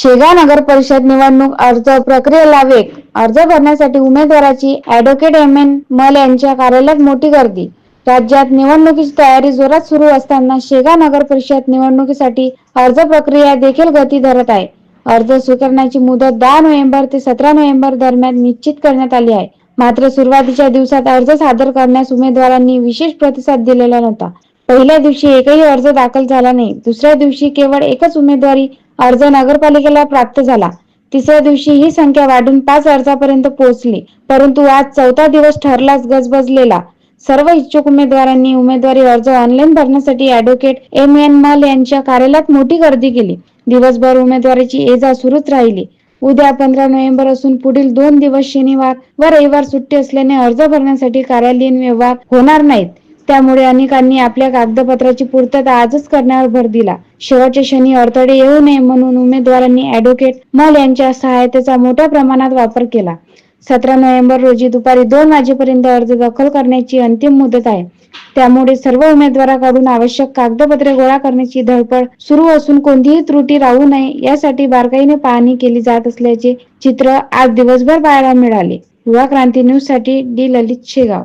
शेगाव नगर परिषद निवडणूक अर्ज प्रक्रियेला वेग. अर्ज भरण्यासाठी उमेदवाराची ऍडव्होकेट एम एन मल यांच्या कार्यालयात मोठी गर्दी. राज्यात निवडणुकीची तयारी जोरात सुरू असताना शेगाव नगर परिषद निवडणुकीसाठी अर्ज प्रक्रिया देखील गती धरत आहे. अर्ज स्वीकारण्याची मुदत दहा नोव्हेंबर ते सतरा नोव्हेंबर दरम्यान निश्चित करण्यात आली आहे. मात्र सुरुवातीच्या दिवसात अर्ज सादर करण्यास उमेदवारांनी विशेष प्रतिसाद दिलेला नव्हता. पहिल्या दिवशी एकही अर्ज दाखल झाला नाही. दुसऱ्या दिवशी केवळ एकच उमेदवारी अर्ज नगरपालिकेला प्राप्त झाला. तिसऱ्या दिवशी ही संख्या वाढून पाच अर्जापर्यंत पोहोचली. परंतु आज चौथा दिवस ठरलाच गजबजलेला. सर्व इच्छुक उमेदवारांनी उमेदवारी अर्ज ऑनलाईन भरण्यासाठी ऍडव्होकेट एम एन मल यांच्या कार्यालयात मोठी गर्दी केली. दिवसभर उमेदवारीची ये जा सुरूच राहिली. उद्या पंधरा नोव्हेंबर असून पुढील दोन दिवस शनिवार व रविवार सुट्टी असल्याने अर्ज भरण्यासाठी कार्यालयीन व्यवहार होणार नाहीत. त्यामुळे अनेकांनी आपल्या कागदपत्राची पूर्तता आजच करण्यावर भर दिला. शेवटच्या क्षणी अडथळे येऊ नये म्हणून उमेदवारांनी ऍडव्होकेट मल यांच्या सहायतेचा मोठ्या प्रमाणात वापर केला. सतरा नोव्हेंबर रोजी दुपारी दोन वाजेपर्यंत अर्ज दाखल करण्याची अंतिम मुदत आहे. त्यामुळे सर्व उमेदवाराकडून आवश्यक कागदपत्रे गोळा करण्याची धडपड सुरू असून कोणतीही त्रुटी राहू नये यासाठी बारकाईने पाहणी केली जात असल्याचे चित्र आज दिवसभर पाहायला मिळाले. युवा क्रांती न्यूजसाठी डी. ललित शेगाव.